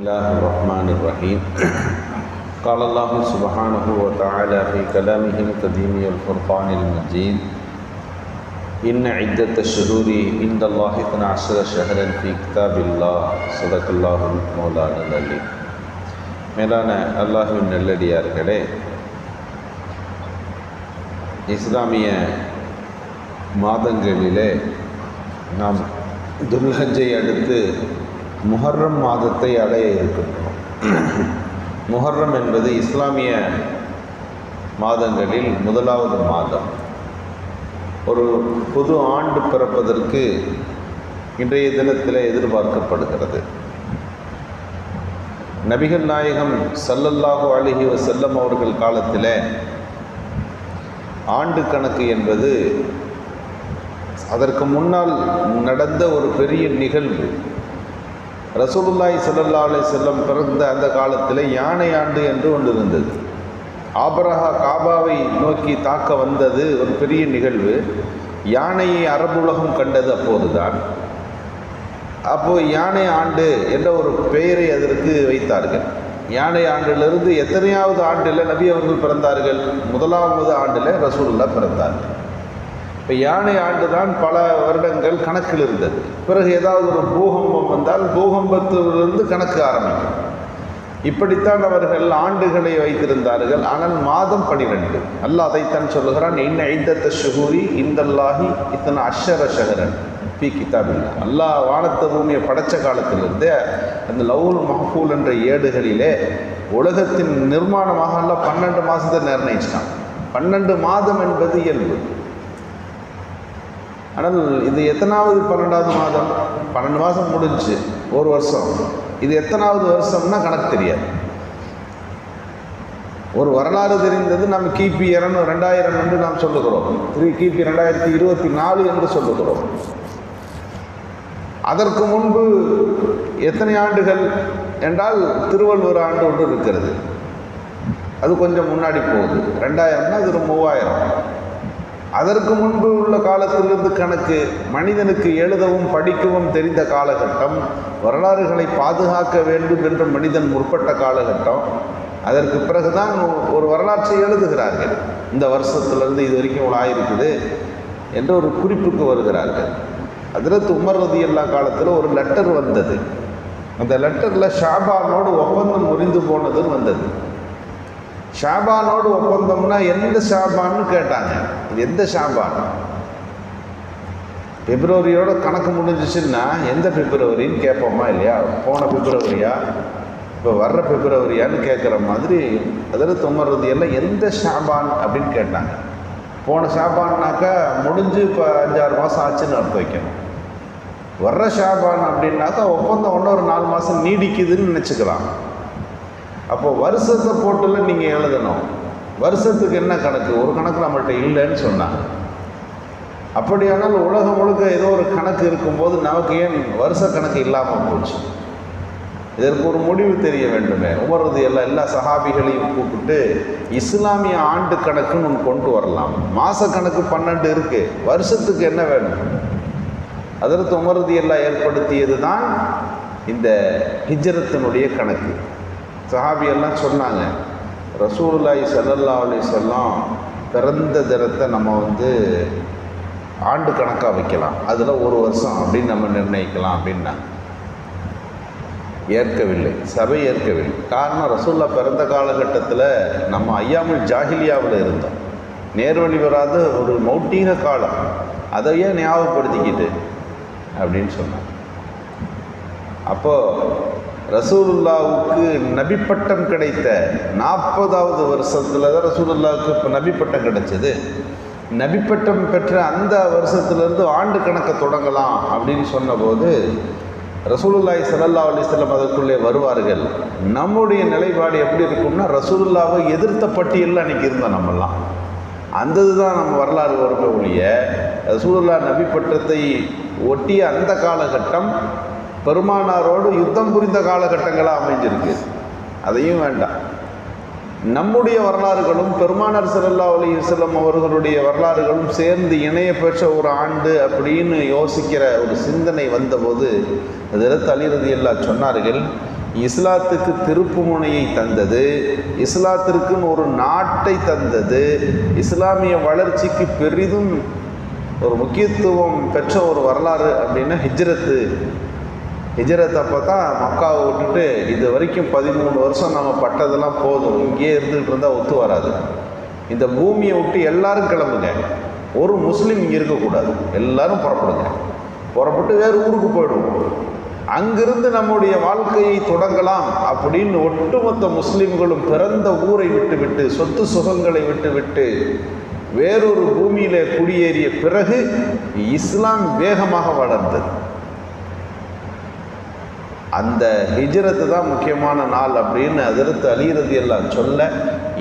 الله الرحمن الرحيم قال الله سبحانه وتعالى في كلامه القديم الفرقان المجيد إن عدة الشهور عند الله اثنا عشر شهرا في كتاب الله صدق الله مولانا العليم மேலான அல்லாஹுவின் நல்லடியார்களே இஸ்லாமிய மாதங்களிலே நாம் துல்ஹஜை அடுத்து முஹர்ரம் மாதத்தை அடைய இருக்கின்றோம் முஹர்ரம் என்பது இஸ்லாமிய மாதங்களில் முதலாவது மாதம். ஒரு புது ஆண்டு பிறப்பதற்கு இன்றைய தினத்தில் எதிர்பார்க்கப்படுகிறது. நபிகள் நாயகம் சல்லல்லாஹு அலிஹி செல்லம் அவர்கள் காலத்தில் ஆண்டு கணக்கு என்பது அதற்கு முன்னால் நடந்த ஒரு பெரிய நிகழ்வு. ரசூலுல்லாய் சல்லல்லா அலி செல்லம் பிறந்த அந்த காலத்தில் யானை ஆண்டு என்று ஒன்று இருந்தது. ஆபரஹா காபாவை நோக்கி தாக்க வந்தது ஒரு பெரிய நிகழ்வு. யானையை அரபு உலகம் கண்டது அப்போதுதான். அப்போது யானை ஆண்டு என்ற ஒரு பெயரை அதற்கு வைத்தார்கள். யானை ஆண்டிலிருந்து எத்தனையாவது ஆண்டில் நபி அவர்கள் பிறந்தார்கள்? முதலாவது ஆண்டில் ரசூல்லா பிறந்தார்கள். இப்போ யானை ஆண்டு தான் பல வருடங்கள் கணக்கில் இருந்தது. பிறகு ஏதாவது ஒரு பூகம்பம் வந்தால் பூகம்பத்திலிருந்து கணக்கு ஆரம்பிக்கும். இப்படித்தான் அவர்கள் ஆண்டுகளை வைத்திருந்தார்கள். ஆனால் மாதம் பனிரெண்டு. அல்லாஹ் அதைத்தான் சொல்லுகிறான் இன்ன ஐந்தத்த ஷுகூரி இந்தல்லாஹி இத்தனை அஷர ஷஹரன் பி கிதாபில்லா. அல்லாஹ் வானத்த பூமியை படைச்ச காலத்திலிருந்தே அந்த லவுல் மஹூல் என்ற ஏடுகளிலே உலகத்தின் நிர்மாணமாக எல்லாம் பன்னெண்டு மாதத்தை நிர்ணயிச்சிட்டான். பன்னெண்டு மாதம் என்பது இயல்பு. ஆனால் இது எத்தனாவது பன்னெண்டாவது மாதம்? பன்னெண்டு மாதம் முடிஞ்சு ஒரு வருஷம். இது எத்தனாவது வருஷம்னா கணக்கு தெரியாது. ஒரு வரலாறு தெரிந்தது நம்ம கிபி இரநூறு ரெண்டாயிரம் என்று நாம் சொல்லுகிறோம். த்ரீ கிபி ரெண்டாயிரத்தி இருபத்தி நாலு என்று சொல்லுகிறோம். அதற்கு முன்பு எத்தனை ஆண்டுகள் என்றால் திருவள்ளுவர் ஆண்டு ஒன்று இருக்கிறது. அது கொஞ்சம் முன்னாடி போகுது. ரெண்டாயிரம்னா அது ஒரு மூவாயிரம். அதற்கு முன்பு உள்ள காலத்திலிருந்து கணக்கு மனிதனுக்கு எழுதவும் படிக்கவும் தெரிந்த காலகட்டம் வரலாறுகளை பாதுகாக்க வேண்டும் என்று மனிதன் முற்பட்ட காலகட்டம். அதற்கு பிறகுதான் ஒரு வரலாற்றை எழுதுகிறார்கள். இந்த வருஷத்துலேருந்து இது வரைக்கும் இவ்வளோ ஆயிருக்குது என்று ஒரு குறிப்புக்கு வருகிறார்கள். அதில் உமர் ரதி எல்லா காலத்தில் ஒரு லெட்டர் வந்தது. அந்த லெட்டரில் ஷாபானோடு ஒப்பந்தம் முறிந்து போனதுன்னு வந்தது. ஷாபானோடு ஒப்பந்தம்னா எந்த ஷாபான்னு கேட்டாங்க. இது எந்த ஷாபான்? பிப்ரவரியோட கணக்கு முடிஞ்சிச்சுன்னா எந்த பிப்ரவரின்னு கேட்போமா இல்லையா? போன பிப்ரவரியா? இப்போ வர்ற பிப்ரவரியான்னு கேட்குற மாதிரி அதில் தொங்குறது எல்லாம் எந்த ஷாபான் அப்படின்னு கேட்டாங்க. போன ஷாபான்னாக்கா முடிஞ்சு இப்போ அஞ்சாறு மாதம் ஆச்சுன்னு அர்த்தம் வைக்கணும். வர்ற ஷாபான் அப்படின்னாக்கா ஒப்பந்தம் ஒன்று ஒரு நாலு மாதம் நீடிக்குதுன்னு நினச்சிக்கலாம். அப்போ வருஷத்தை போட்டில் நீங்கள் எழுதணும். வருஷத்துக்கு என்ன கணக்கு? ஒரு கணக்கு நம்மள்கிட்ட இல்லைன்னு சொன்னாங்க. அப்படியானால் உலகம் முழுக்க ஏதோ ஒரு கணக்கு இருக்கும்போது நமக்கு ஏன் வருஷ கணக்கு இல்லாமல் போச்சு? இதற்கு ஒரு முடிவு தெரிய வேண்டுமே. உமரது எல்லா எல்லா சஹாபிகளையும் கூப்பிட்டு இஸ்லாமிய ஆண்டு கணக்குன்னு ஒன்று கொண்டு வரலாம். மாத கணக்கு பன்னெண்டு இருக்குது வருஷத்துக்கு என்ன வேணும்? அதற்கு உமரது எல்லாம் ஏற்படுத்தியது தான் இந்த ஹிஜரத்தினுடைய கணக்கு. சஹாபியெல்லாம் சொன்னாங்க ரசூலாய் சல்லல்லா அலி சொல்லாம் பிறந்த தினத்தை நம்ம வந்து ஆண்டு கணக்காக வைக்கலாம். அதில் ஒரு வருஷம் அப்படின்னு நம்ம நிர்ணயிக்கலாம் அப்படின்னா ஏற்கவில்லை. சபை ஏற்கவில்லை. காரணம் ரசூல்லா பிறந்த காலகட்டத்தில் நம்ம ஐயாமல் ஜாகிலியாவில் இருந்தோம். நேர்வழி வராத ஒரு மௌட்டீக காலம். அதையே ஞாபகப்படுத்திக்கிட்டு? அப்படின்னு சொன்னாங்க. அப்போது ரசூலுல்லாவுக்கு நபிப்பட்டம் கிடைத்த நாற்பதாவது வருஷத்தில் தான் ரசூலுல்லாவுக்கு இப்போ நபிப்பட்டம் கிடைச்சது. நபிப்பட்டம் பெற்ற அந்த வருஷத்துலேருந்து ஆண்டு கணக்கை தொடங்கலாம் அப்படின்னு சொன்னபோது ரசூலுல்லாய் சல்லா அலிஸ்லம் அதற்குள்ளே வருவார்கள். நம்முடைய நிலைப்பாடு எப்படி இருக்கும்னா ரசூலுல்லாவை எதிர்த்த பட்டியலில் அன்றைக்கி இருந்தோம் நம்மெல்லாம். அந்த இதுதான் நம்ம வரலாறு வருமே ஒழிய ரசூலுல்லா நபிப்பட்டத்தை ஒட்டிய அந்த காலகட்டம் பெருமானாரோடு யுத்தம் புரிந்த காலகட்டங்களாக அமைஞ்சிருக்கு. அதையும் வேண்டாம். நம்முடைய வரலாறுகளும் பெருமானார் சல்லா அலி இஸ்லம் அவர்களுடைய வரலாறுகளும் சேர்ந்து இணைய பெற்ற ஒரு ஆண்டு அப்படின்னு யோசிக்கிற ஒரு சிந்தனை வந்தபோது அதில் தலிரதி எல்லாம் சொன்னார்கள் இஸ்லாத்துக்கு திருப்புமுனையை தந்தது இஸ்லாத்திற்குன்னு ஒரு நாட்டை தந்தது இஸ்லாமிய வளர்ச்சிக்கு பெரிதும் ஒரு முக்கியத்துவம் பெற்ற ஒரு வரலாறு அப்படின்னா ஹிஜ்ரத்து ஹிஜரத் அப்போ தான் மக்காவை விட்டுட்டு இது வரைக்கும் பதிமூணு வருஷம் நம்ம பட்டதெல்லாம் போதும். இங்கேயே இருந்துகிட்டு இருந்தால் ஒத்து வராது. இந்த பூமியை விட்டு எல்லாரும் கிளம்புங்க. ஒரு முஸ்லீம் இங்கே இருக்கக்கூடாது. எல்லாரும் புறப்படுங்க. புறப்பட்டு வேறு ஊருக்கு போயிடுவோம். அங்கிருந்து நம்முடைய வாழ்க்கையை தொடங்கலாம் அப்படின்னு ஒட்டுமொத்த முஸ்லீம்களும் பிறந்த ஊரை விட்டுவிட்டு சொத்து சுகங்களை விட்டுவிட்டு வேறொரு பூமியில் குடியேறிய பிறகு இஸ்லாம் வேகமாக வளர்ந்தது. அந்த ஹிஜ்ரத்து தான் முக்கியமான நாள் அப்படின்னு அதிர்த்து அழியிறது எல்லாம் சொல்ல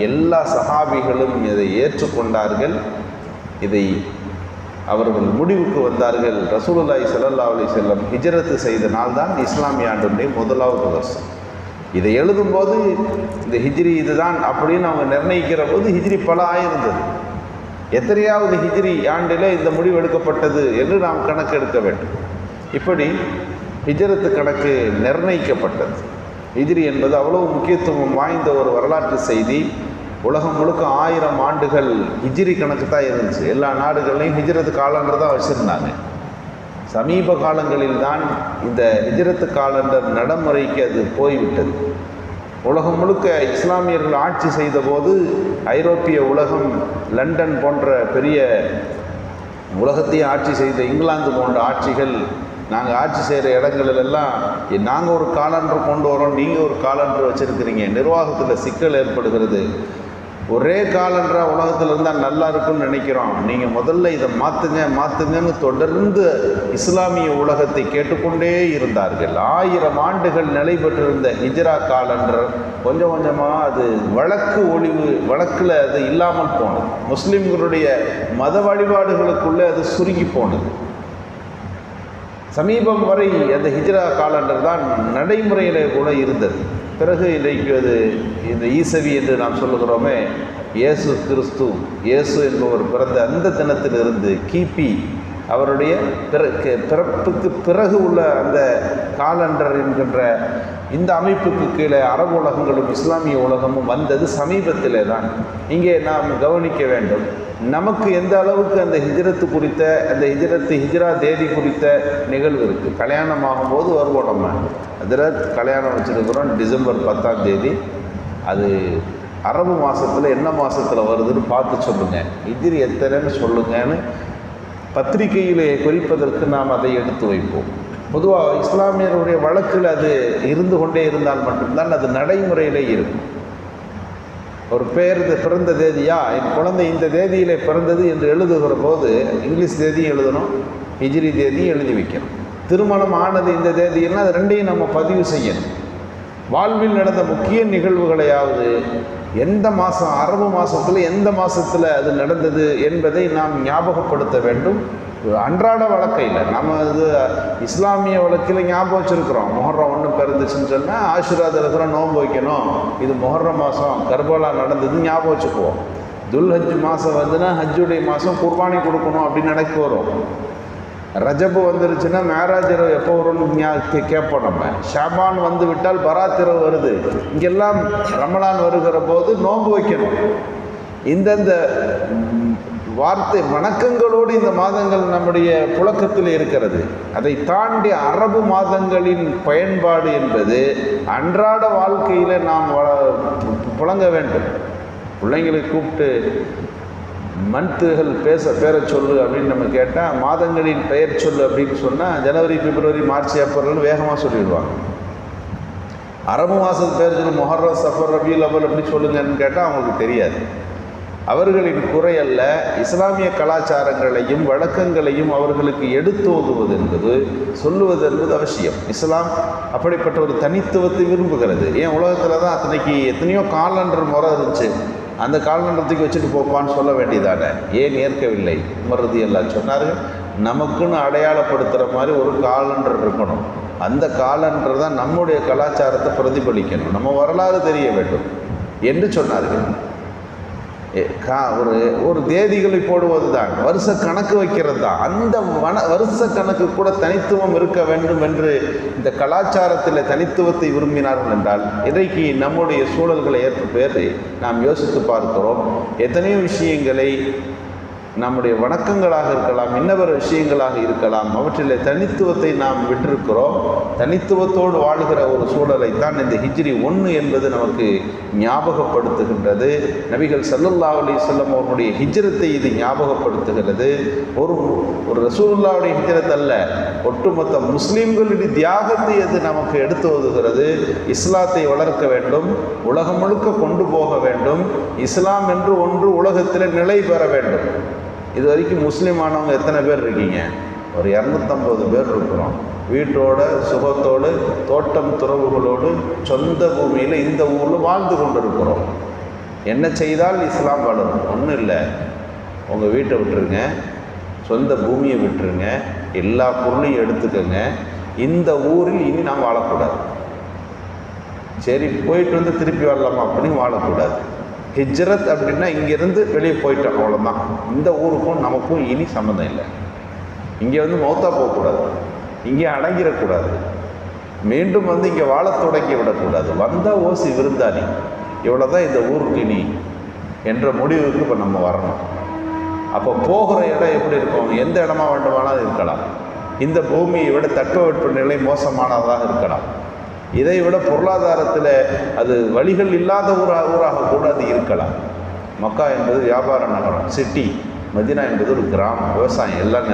எல்லா சஹாபிகளும் இதை ஏற்றுக்கொண்டார்கள். இதை அவர்கள் முடிவுக்கு வந்தார்கள். ரசூலுல்லாய் சல்லா அலி செல்லம் ஹிஜரத்து செய்த நாள் தான் இஸ்லாமிய ஆண்டுடைய முதலாவது வருஷம். இதை எழுதும்போது இந்த ஹிஜ்ரி இதுதான் அப்படின்னு அவங்க நிர்ணயிக்கிற போது ஹிஜ்ரி பல ஆயிருந்தது. எத்தனையாவது ஹிஜ்ரி ஆண்டிலே இந்த முடிவு எடுக்கப்பட்டது என்று நாம் கணக்கெடுக்க வேண்டும். இப்படி ஹிஜரத்து கணக்கு நிர்ணயிக்கப்பட்டது. ஹிஜ்ரி என்பது அவ்வளவு முக்கியத்துவம் வாய்ந்த ஒரு வரலாற்று செய்தி. உலகம் முழுக்க ஆயிரம் ஆண்டுகள் ஹிஜ்ரி கணக்கு தான் இருந்துச்சு. எல்லா நாடுகள்லையும் ஹிஜ்ரத்து காலண்டர் தான் வச்சுருந்தாங்க. சமீப காலங்களில் தான் இந்த ஹிஜ்ரத்து காலண்டர் நடைமுறைக்கு அது போய்விட்டது. உலகம் முழுக்க இஸ்லாமியர்கள் ஆட்சி செய்தபோது ஐரோப்பிய உலகம் லண்டன் போன்ற பெரிய உலகத்தையே ஆட்சி செய்த இங்கிலாந்து போன்ற ஆட்சிகள் நாங்கள் ஆட்சி செய்கிற இடங்களிலெல்லாம் நாங்கள் ஒரு காலண்டர் கொண்டு வரோம் நீங்கள் ஒரு காலண்டர் வச்சுருக்கிறீங்க. நிர்வாகத்தில் சிக்கல் ஏற்படுகிறது. ஒரே காலண்டராக உலகத்தில் இருந்தால் நல்லா இருக்கும்னு நினைக்கிறோம். நீங்கள் முதல்ல இதை மாற்றுங்க மாற்றுங்கன்னு தொடர்ந்து இஸ்லாமிய உலகத்தை கேட்டுக்கொண்டே இருந்தார்கள். ஆயிரம் ஆண்டுகள் நிலை பெற்றிருந்த ஹிஜ்ரா காலண்டர் கொஞ்சம் கொஞ்சமாக அது வழக்கு ஒளிவு வழக்கில் அது இல்லாமல் போனது. முஸ்லீம்களுடைய மத வழிபாடுகளுக்குள்ளே அது சுருங்கி போனது. சமீபம் வரை அந்த ஹிஜ்ரா காலண்டர் தான் நடைமுறையில் கூட இருந்தது. பிறகு இன்றைக்கு அது இந்த ஈசவி என்று நாம் சொல்லுகிறோமே இயேசு கிறிஸ்து இயேசு என்பவர் பிறந்த அந்த தினத்திலிருந்து கிபி அவருடைய பிற பிறப்புக்கு பிறகு உள்ள அந்த காலண்டர் என்கின்ற இந்த அமைப்புக்கு கீழே அரபு உலகங்களும் இஸ்லாமிய உலகமும் வந்தது சமீபத்திலே தான். இங்கே நாம் கவனிக்க வேண்டும். நமக்கு எந்த அளவுக்கு அந்த ஹிஜ்ரத்து குறித்த அந்த ஹிஜ்ரத்து ஹிஜ்ரா தேதி குறித்த நிகழ்வு இருக்குது கல்யாணம் ஆகும்போது வருவோம் நம்ம. அதில் கல்யாணம் வச்சுருக்கிறோம் டிசம்பர் பத்தாம் தேதி. அது அரபு மாதத்தில் என்ன மாதத்தில் வருதுன்னு பார்த்து சொல்லுங்கள் இதில் எத்தனைன்னு சொல்லுங்கன்னு பத்திரிகையிலே குறிப்பதற்கு நாம் அதை எடுத்து வைப்போம். பொதுவாக இஸ்லாமியருடைய வழக்கில் அது இருந்து கொண்டே இருந்தால் மட்டும்தான் அது நடைமுறையிலே இருக்கும். ஒரு பேர் பிறந்த தேதியா? என் குழந்தை இந்த தேதியிலே பிறந்தது என்று எழுதுகிற போது இங்கிலீஷ் தேதியும் எழுதணும் ஹிஜ்ரி தேதியும் எழுதி வைக்கணும். திருமணம் ஆனது இந்த தேதியெல்லாம் அது ரெண்டையும் நம்ம பதிவு செய்யணும். வாழ்வில் நடந்த முக்கிய நிகழ்வுகளையாவது எந்த மாதம் அரபு மாதத்தில் எந்த மாதத்தில் அது நடந்தது என்பதை நாம் ஞாபகப்படுத்த வேண்டும். அன்றாட வழக்கையில் நம்ம இது இஸ்லாமிய வழக்கில் ஞாபகம் வச்சுருக்குறோம். மொஹர்ரம் ஒன்று பிறந்துச்சுன்னு சொன்னால் ஆசீர்வாதத்தில் இருக்கிற நோன்பு வைக்கணும். இது மொஹர்ரம் மாதம் கர்பலா நடந்தது ஞாபகம் வச்சுக்குவோம். துல் ஹஜ் மாதம் வந்துன்னா ஹஜ்ஜுடைய மாதம் குர்பானி கொடுக்கணும் அப்படின்னு நினைக்க வரும். ரஜபு வந்துருச்சுன்னா மேராஜ் இரவு எப்போ வரும்னு கேட்போம் நம்ம. ஷாபான் வந்து விட்டால் பராத் இரவு வருது. இங்கெல்லாம் ரமலான் வருகிற போது நோன்பு வைக்கணும். இந்தந்த வார்த்தை வணக்கங்களோடு இந்த மாதங்கள் நம்முடைய புழக்கத்தில் இருக்கிறது. அதை தாண்டி அரபு மாதங்களின் பயன்பாடு என்பது அன்றாட வாழ்க்கையில் நாம் புழங்க வேண்டும். பிள்ளைங்களை கூப்பிட்டு மந்த்துகள் பேச பேரை சொல்லு அப்படின்னு நம்ம கேட்டால் மாதங்களின் பெயர் சொல்லு அப்படின்னு சொன்னால் ஜனவரி பிப்ரவரி மார்ச் ஏப்ரல்னு வேகமாக சொல்லிடுவாங்க. அரபு மாதத்து பேர் சொல்லு மொஹர்ரம் சஃபர் ரபியுல் அவல் அப்படின்னு சொல்லுங்கன்னு கேட்டால் அவங்களுக்கு தெரியாது. அவர்களின் குறை அல்ல இஸ்லாமிய கலாச்சாரங்களையும் வழக்கங்களையும் அவர்களுக்கு எடுத்தோதுவது என்பது சொல்லுவது என்பது அவசியம். இஸ்லாம் அப்படிப்பட்ட ஒரு தனித்துவத்தை விரும்புகிறது. ஏன்? உலகத்தில் தான் அத்தனைக்கு எத்தனையோ காலண்டர் முறை இருந்துச்சு. அந்த காலண்டரத்துக்கு வச்சுட்டு போப்பான்னு சொல்ல வேண்டியதானே? ஏன் ஏற்கவில்லை? உமர்றது எல்லாம் சொன்னார்கள் நமக்குன்னு அடையாளப்படுத்துகிற மாதிரி ஒரு காலண்டர் இருக்கணும். அந்த காலண்டர் தான் நம்முடைய கலாச்சாரத்தை பிரதிபலிக்கணும். நம்ம வரலாறு தெரிய வேண்டும். என்று சொன்னார்கள். கா ஒரு ஒரு தேதிகளை போடுவது தான் வருஷ கணக்கு வைக்கிறது தான் அந்த வன வருஷ கணக்கு கூட தனித்துவம் இருக்க வேண்டும் என்று இந்த கலாச்சாரத்தில் தனித்துவத்தை விரும்பினார்கள் என்றால் இன்றைக்கு நம்முடைய சூழல்களை ஏற்ற பேர் நாம் யோசித்து பார்க்கிறோம் எத்தனையோ விஷயங்களை நம்முடைய வணக்கங்களாக இருக்கலாம் இன்னவர் விஷயங்களாக இருக்கலாம் அவற்றில் தனித்துவத்தை நாம் விட்டிருக்கிறோம். தனித்துவத்தோடு வாழ்கிற ஒரு சூழலை தான் இந்த ஹிஜ்ரி ஒன்று என்பது நமக்கு ஞாபகப்படுத்துகின்றது. நபிகள் சல்லுல்லா அலி சொல்லம் அவர்களுடைய ஹிஜ்ரத்தை இது ஞாபகப்படுத்துகிறது. ஒரு ஒரு ரசூலுல்லாவுடைய ஹிஜ்ரத் அல்ல ஒட்டுமொத்த முஸ்லீம்களுடைய தியாகத்தை அது நமக்கு எடுத்து ஒதுகிறது இஸ்லாத்தை வளர்க்க வேண்டும் உலகம் முழுக்க கொண்டு போக வேண்டும் இஸ்லாம் என்று ஒன்று உலகத்தில் நிலை பெற வேண்டும். இது வரைக்கும் முஸ்லீம் ஆனவங்க எத்தனை பேர் இருக்கீங்க? ஒரு இரநூத்தம்பது பேர் இருக்கிறோம். வீட்டோட சுகத்தோடு தோட்டம் துறவுகளோடு சொந்த பூமியில் இந்த ஊரில் வாழ்ந்து கொண்டிருக்கிறோம். என்ன செய்தால் இஸ்லாம் வளரும்? ஒன்றும் இல்லை. உங்கள் வீட்டை விட்டுருங்க. சொந்த பூமியை விட்டுருங்க. எல்லா பொருளையும் எடுத்துக்கோங்க. இந்த ஊரில் இனி நாம் வாழக்கூடாது. சரி போயிட்டு வந்து திருப்பி வரலாமா? அப்படின்னு வாழக்கூடாது. ஹிஜ்ரத் அப்படின்னா இங்கேருந்து வெளியே போயிட்டோம் அவ்வளோதான் இந்த ஊருக்கும் நமக்கும் இனி சம்மந்தம் இல்லை. இங்கே வந்து மௌத்தா போகக்கூடாது. இங்கே அடங்கிடக்கூடாது. மீண்டும் வந்து இங்கே வாழ தொடங்கி விடக்கூடாது. வந்தால் ஓசி விருந்தாளி இவ்வளோ தான் இந்த ஊருக்கு இனி என்ற முடிவுக்கு இப்போ நம்ம வரணும். அப்போ போகிற இடம் எப்படி இருக்கும்? எந்த இடமா வேண்டுமானாலும் இருக்கலாம். இந்த பூமியை விட தட்பவெட்ப நிலை மோசமானதாக இருக்கலாம். இதை விட பொருளாதாரத்தில் அது வழிகள் இல்லாத ஊராக ஊராக கூட அது இருக்கலாம். மக்கா என்பது வியாபார நகரம் சிட்டி மதினா என்பது ஒரு கிராமம் விவசாயம். எல்லாம்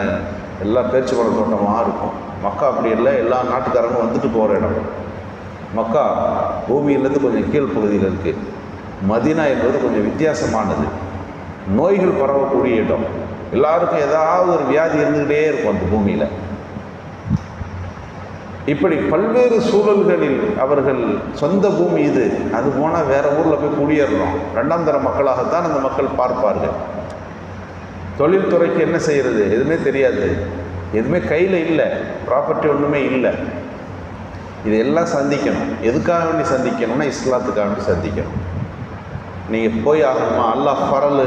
எல்லாம் பேச்சு பழ தோட்டமாக இருக்கும். மக்கா அப்படி இல்லை எல்லா நாட்டுக்காரங்களும் வந்துட்டு போகிற இடம். மக்கா பூமியிலேருந்து கொஞ்சம் கீழ் பகுதியில் இருக்குது மதினா என்பது கொஞ்சம் வித்தியாசமானது. நோய்கள் பரவக்கூடிய இடம். எல்லாருக்கும் ஏதாவது ஒரு வியாதி இருந்துக்கிட்டே இருக்கும் அந்த பூமியில். இப்படி பல்வேறு சூழல்களில் அவர்கள் சொந்த பூமி இது. அது போனால் வேறு ஊரில் போய் குடியேறணும். ரெண்டாம் தர மக்களாகத்தான் அந்த மக்கள் பார்ப்பார்கள். தொழில்துறைக்கு என்ன செய்கிறது எதுவுமே தெரியாது. எதுவுமே கையில் இல்லை. ப்ராப்பர்ட்டி ஒன்றுமே இல்லை. இதையெல்லாம் சந்திக்கணும். எதுக்காக வேண்டி சந்திக்கணும்னா இஸ்லாத்துக்காக வேண்டி சந்திக்கணும். நீங்கள் போய் ஆகணுமா? அல்லாஹ் பரலு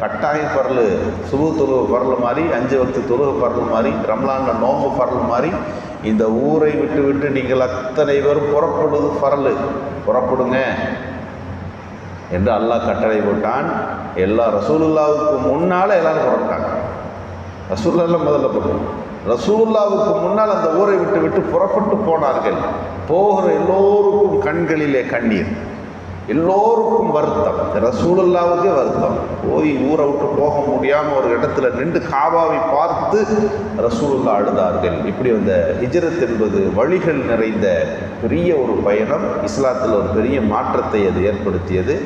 கட்டாயம் பரலு. சுபு துருவ பரல் மாதிரி அஞ்சு வக்து துருவ பரல் மாதிரி ரம்லானில் நோம்பு பரல் மாதிரி இந்த ஊரை விட்டு விட்டு நீங்கள் அத்தனை பேரும் புறப்படுவது பரலு. புறப்படுங்க. என்று அல்லாஹ் கட்டளை போட்டான். எல்லா ரசூலுல்லாவுக்கு முன்னால் எல்லாரும் புறப்பட்டாங்க. ரசூலுல்லா முதல்ல போட்டோம் ரசூலுல்லாவுக்கு முன்னால் அந்த ஊரை விட்டு விட்டு புறப்பட்டு போனார்கள். போகிற எல்லோருக்கும் கண்களிலே கண்ணீர். எல்லோருக்கும் வருத்தம். ரசூலுல்லாவுக்கே வருத்தம். போய் ஊரை விட்டு போக முடியாமல் ஒரு இடத்துல நின்று காபாவை பார்த்து ரசூலுல்லா அழுதார்கள். இப்படி அந்த ஹிஜ்ரத் என்பது வழிகள் நிறைந்த பெரிய ஒரு பயணம். இஸ்லாத்தில் ஒரு பெரிய மாற்றத்தை அது ஏற்படுத்தியது.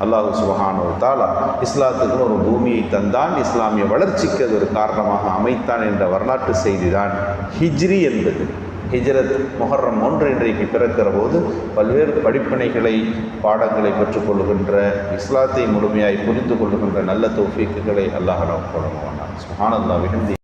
அல்லாஹ் சுபஹானு தாலா இஸ்லாத்துக்கும் ஒரு பூமியை தந்தான். இஸ்லாமிய வளர்ச்சிக்கு அது ஒரு காரணமாக அமைத்தான் என்ற வரலாற்று செய்தி தான் ஹிஜ்ரி என்பது. ஹிஜரத் முஹர்ரம் ஒன்று இன்றைக்கு பிறக்கிற போது பல்வேறு படிப்பினைகளை பாடங்களை பெற்றுக்கொள்கின்ற இஸ்லாத்தை முழுமையாய் புரிந்து கொள்ளுகின்ற நல்ல தௌஃபீக்குகளை அல்லாஹ் நமக்கு வழங்குவான் சுஹானல்லா